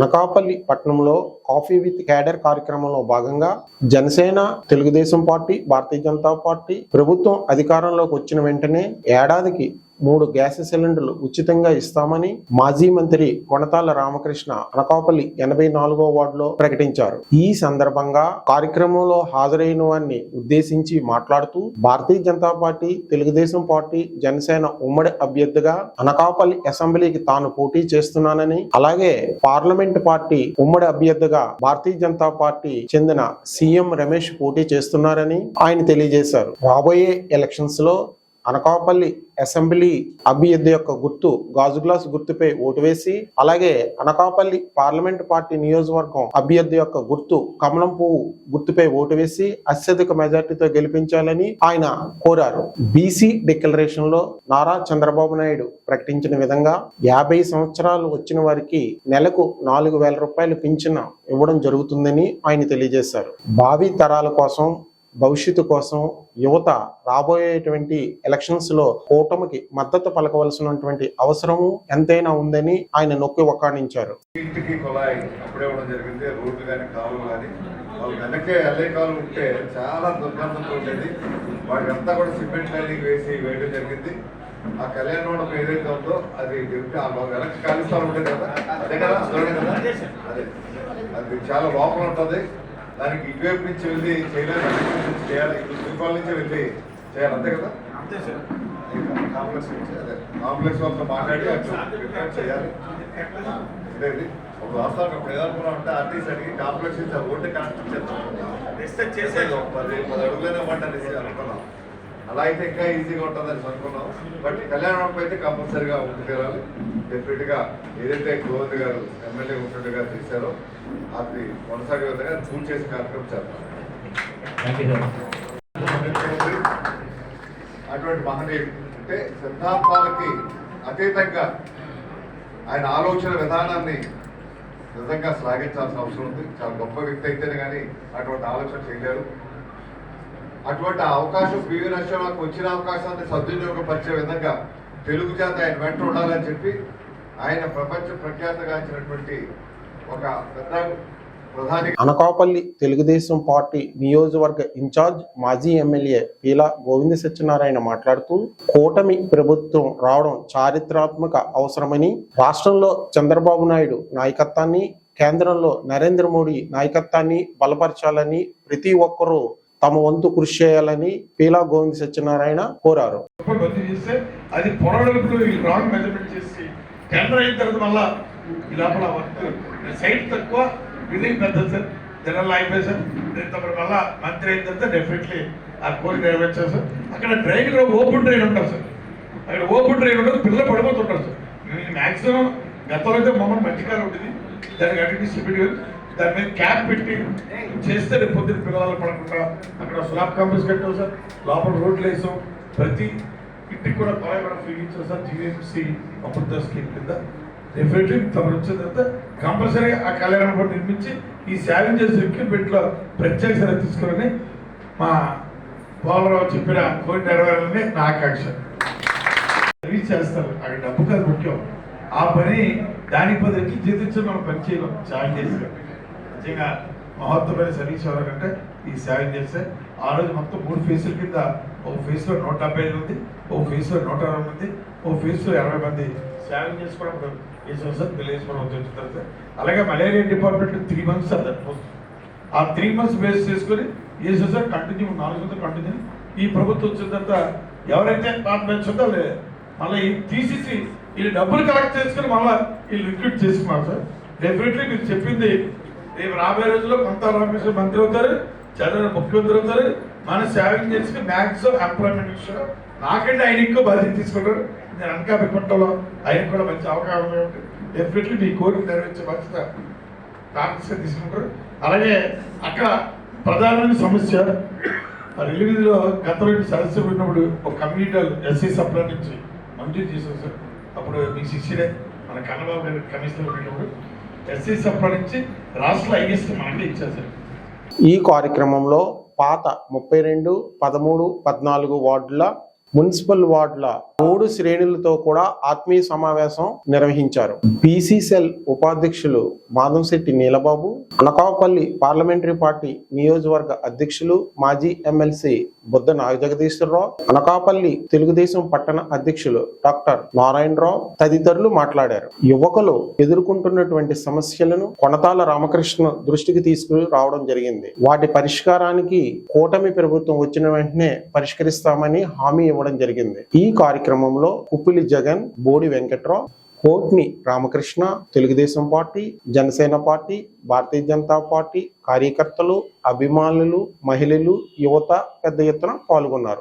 అనకాపల్లి పట్టణంలో coffee with cadre కార్యక్రమంలో భాగంగా జనసేన తెలుగుదేశం పార్టీ భారతీయ జనతా పార్టీ ప్రభుత్వం అధికారంలోకి వచ్చిన వెంటనే ఏడాదికి మూడు గ్యాస్ సిలిండర్లు ఉచితంగా ఇస్తామని మాజీ మంత్రి కొనతాల రామకృష్ణ అనకాపల్లి ఎనభై నాలుగో వార్డులో ప్రకటించారు. ఈ సందర్భంగా కార్యక్రమంలో హాజరైన వారిని ఉద్దేశించి మాట్లాడుతూ భారతీయ జనతా పార్టీ తెలుగుదేశం పార్టీ జనసేన ఉమ్మడి అభ్యర్థిగా అనకాపల్లి అసెంబ్లీకి తాను పోటీ చేస్తున్నానని అలాగే పార్లమెంట్ పార్టీ ఉమ్మడి అభ్యర్థిగా భారతీయ జనతా పార్టీ చెందిన సీఎం రమేష్ పోటీ చేస్తున్నారని ఆయన తెలియజేశారు. రాబోయే ఎలక్షన్స్లో అనకాపల్లి అసెంబ్లీ అభ్యర్థి యొక్క గుర్తు గాజు గ్లాస్ గుర్తుపై ఓటు వేసి అలాగే అనకాపల్లి పార్లమెంట్ పార్టీ నియోజకవర్గం అభ్యర్థి యొక్క గుర్తు కమలం పువ్వు గుర్తుపై ఓటు వేసి అత్యధిక మెజార్టీతో గెలిపించాలని ఆయన కోరారు. బీసీ డిక్లరేషన్లో నారా చంద్రబాబు నాయుడు ప్రకటించిన విధంగా యాభై సంవత్సరాలు వచ్చిన వారికి నెలకు నాలుగు వేల రూపాయలు పింఛన ఇవ్వడం జరుగుతుందని ఆయన తెలియజేశారు. భావి తరాల కోసం భవిష్యత్తు కోసం యువత రాబోయేటువంటి ఎలక్షన్స్లో కూటమికి మద్దతు పలకవలసినటువంటి అవసరము ఎంతైనా ఉందని ఆయన నొక్కి వక్కాణించారు ఇంటికి కుళాయి అప్పుడే ఇవ్వడం జరిగింది. రోడ్లు కానీ కాలువలు కానీ వాళ్ళు వెనకే ఎల్ఐ కాలువ ఉంటే చాలా దుర్గంధంతో ఉండేది. వాటికి కూడా సిమెంట్ లైనింగ్ వేసి వేయడం జరిగింది. ఆ కళ్యాణ మండపం ఏదైతే ఉందో అది చెప్తే ఆ వెనక్కి ఖాళీ ఉంటుంది కదా? అదే కదా? అదే. అది చాలా లోపల ఉంటుంది. దానికి ఇటువైపు నుంచి వెళ్ళి చేయలేదు చేయాలి. శ్రీకాకుళం నుంచి వెళ్ళి చేయాలి. అంతే కదా? అంతే సార్. కాంప్లెక్స్ నుంచి అదే. కాంప్లెక్స్ వాళ్ళతో మాట్లాడి చేయాలి. ఒక వాస్తవం ప్రయోజనం అంటే ఆర్టీసీ అడిగి కాంప్లెక్స్ నుంచి రోడ్డు కనెక్ట్ చేస్తాం చేసేది ఒక పది పది అడుగులనే అనేసి అనుకున్నాం. అలా అయితే ఇంకా ఈజీగా ఉంటుందని అనుకున్నాం. బట్ కళ్యాణ మండపం అయితే కంపల్సరీగా ఉండి తీరాలి డెఫినెట్గా ఏదైతే గోవింద్ గారు ఎమ్మెల్యే ఉంటుండగా చేశారో అది కొనసాగే విధంగా పూర్తి చేసే కార్యక్రమం చేద్దాం. అటువంటి మహనీయుడు అంటే సిద్ధాంతాలకి అతీతంగా ఆయన ఆలోచన విధానాన్ని నిజంగా శ్లాఘించాల్సిన అవసరం ఉంది. చాలా గొప్ప వ్యక్తి అయితేనే కానీ అటువంటి ఆలోచన చేయలేరు. అటువంటి అవకాశం పివి నరసింహకు వచ్చిన అవకాశాన్ని సద్వినియోగపరిచే విధంగా తెలుగు జాతి ఆయన వెంట ఉండాలని చెప్పి ఆయన ప్రపంచ ప్రఖ్యాతగాంచినటువంటి ఒక పెద్ద అనకాపల్లి తెలుగుదేశం పార్టీ నియోజకవర్గ ఇన్ఛార్జ్ మాజీ ఎమ్మెల్యే పీలా గోవింద సత్యనారాయణ మాట్లాడుతూ కూటమి ప్రభుత్వం రావడం చారిత్రాత్మక అవసరమని రాష్ట్రంలో చంద్రబాబు నాయుడు నాయకత్వాన్ని కేంద్రంలో నరేంద్ర మోడీ నాయకత్వాన్ని బలపరచాలని ప్రతి ఒక్కరూ తమ వంతు కృషి చేయాలని పీలా గోవింద సత్యనారాయణ కోరారు. ఇప్పుడు రద్దు చేస్తే అది పొరవడుపులు రాంగ్ మెజర్మెంట్ చేసి టెండర్ అయిన తర్వాత మళ్ళా ఈ లోపల వర్క్ సైట్ తక్కువ ఇది పెద్దది సార్ జనరల్ అయిపోయి సార్ దీంతో మళ్ళా మంత్రి అయిన తర్వాత డెఫినెట్లీ ఆ కోరిక నెరవేర్చారు సార్ అక్కడ డ్రైన్ ఓపెన్ ట్రైన్ ఉంటుంది సార్ అక్కడ ఓపెన్ ట్రైన్ ఉంటుంది పిల్లలు పడిపోతుంటారు సార్ మ్యాక్సిమం గతంలో అయితే మమ్మల్ని మధ్యకాలం ఉంటుంది దానికి అటు డిస్ట్రిబ్యూట్ దాని మీద క్యాప్ పెట్టి చేస్తే రేపు పొద్దున్న పిల్లలు పడకుండా అక్కడ స్లాబ్ కాంపౌండ్స్ కట్టాం సార్ లోపల రోడ్లు వేసాం. ప్రతి ఇంటికి కూడా కొలాయి కూడా ఫ్రీ ఇచ్చాం సార్ జిఎంసి అమృత స్కీమ్ కింద. డెఫినెట్లీ తమరు వచ్చిన తర్వాత కంపల్సరీగా ఆ కళ్యాణ బోర్డు నిర్మించి ఈ శాలెంజెస్ ఎక్విప్మెంట్లో ప్రత్యేక శ్రద్ధ తీసుకోవాలని మా పోలరావు చెప్పిన కోరిక నెరవేరాలని నా ఆకాంక్ష. రీచ్ చేస్తారు. అక్కడ డబ్బు కాదు ముఖ్యం. ఆ పని దానికి పది రెట్లు జీతించి మనం పని చేయలేం. ఛాలెంజ్ చేసి నిజంగా మహత్వమైన సర్వీస్ అంటే ఈ ఛాలెంజ్ చేస్తే. ఆ రోజు మొత్తం మూడు ఫేసుల కింద ఒక ఫేస్లో నూట డెబ్బై ఐదు ఉంది ఒక ఫేస్లో నూట అరవై మంది ఒక ఫేస్లో ఎనభై మంది. ఛాలెంజ్ చేసుకోవడం వేసాం సార్ తెలియజేసుకోవడం వచ్చిన తర్వాత అలాగే malaria department three months sir ఆ త్రీ మంత్స్ బేస్ చేసుకొని వేసాం సార్ కంటిన్యూ నాలుగు వందలు కంటిన్యూ ఈ ప్రభుత్వం వచ్చిన తర్వాత ఎవరైతే పాత బెంచ్ మళ్ళీ తీసేసి వీళ్ళు డబ్బులు కలెక్ట్ చేసుకుని మళ్ళీ వీళ్ళు రిక్రూట్ చేసుకున్నారు సార్ డెఫినెట్లీ మీరు చెప్పింది రేపు రాబోయే రోజుల్లో కొంత రామకృష్ణ మంత్రి అవుతారు చంద్రబాబు ముఖ్యమంత్రి అవుతారు. మన సేవింగ్ చేసుకుని మ్యాక్సిమం ఎంప్లాయ్మెంట్ విషయంలో నాకంటే ఆయన ఎక్కువ బాధ్యత తీసుకుంటారు. నేను అనకాపల్లి పట్టణంలో ఆయన కూడా మంచి అవకాశం ఉంటుంది డెఫినెట్లీ మీ కోరిక నెరవేర్చే బాధ్యత కాంగ్రెస్గా తీసుకుంటారు. అలాగే అక్కడ ప్రధానమైన సమస్య రిలీజ్లో గతంలో సదస్సు ఉన్నప్పుడు ఒక కమ్యూనిటీ ఎస్సీ సప్లై నుంచి మంజూరు చేశారు సార్. అప్పుడు మీ శిష్యుడే మన కన్నబాబు గారి కమిషనర్ పెట్టినప్పుడు ఎస్సీ సప్లై నుంచి రాష్ట్ర ఐఎస్ మనకే ఇచ్చారు సార్. ఈ కార్యక్రమంలో పాత ముప్పై రెండు పదమూడు పద్నాలుగు వార్డుల మున్సిపల్ వార్డుల మూడు శ్రేణులతో కూడా ఆత్మీయ సమావేశం నిర్వహించారు. బీసీ ఉపాధ్యక్షులు మాధంశెట్టి నీలబాబు అనకాపల్లి పార్లమెంటరీ పార్టీ నియోజకవర్గ అధ్యక్షులు మాజీ ఎమ్మెల్సీ బుద్ధ నాగజగదీశ్వరరావు అనకాపల్లి తెలుగుదేశం పట్టణ అధ్యక్షులు డాక్టర్ నారాయణరావు తదితరులు మాట్లాడారు. యువకులు ఎదుర్కొంటున్నటువంటి సమస్యలను కొనతాల రామకృష్ణ దృష్టికి తీసుకుని రావడం జరిగింది. వాటి పరిష్కారానికి కూటమి ప్రభుత్వం వచ్చిన వెంటనే పరిష్కరిస్తామని హామీ ఇవ్వడం జరిగింది. ఈ కార్యక్రమం క్రమంలో Kuppili Jagan Bodi Venkatrao Kotni Ramakrishna Telugu Desam party Janasena party Bharatiya Janata party కార్యకర్తలు అభిమానులు మహిళలు యువత పెద్ద ఎత్తున పాల్గొన్నారు.